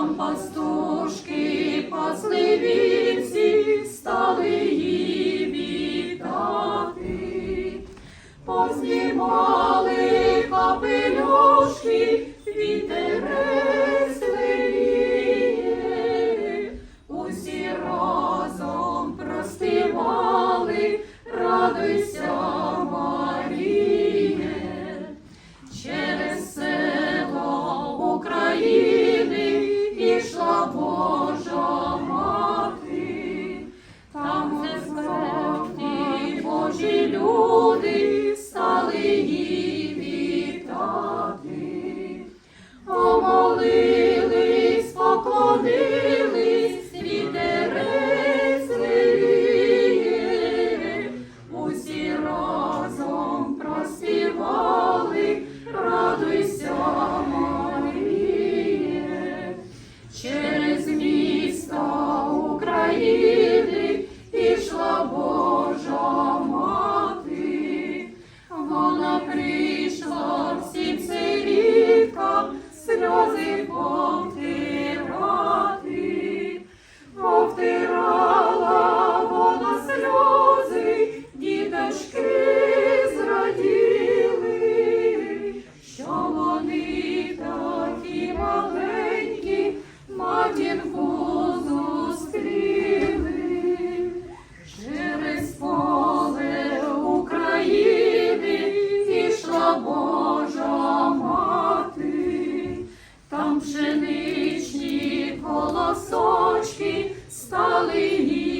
там пастушки пасли вівці, стали її вітати, познімати. люди стали її вітати, помолились, поклонились, вітерець, усі роки. носочки стали їй.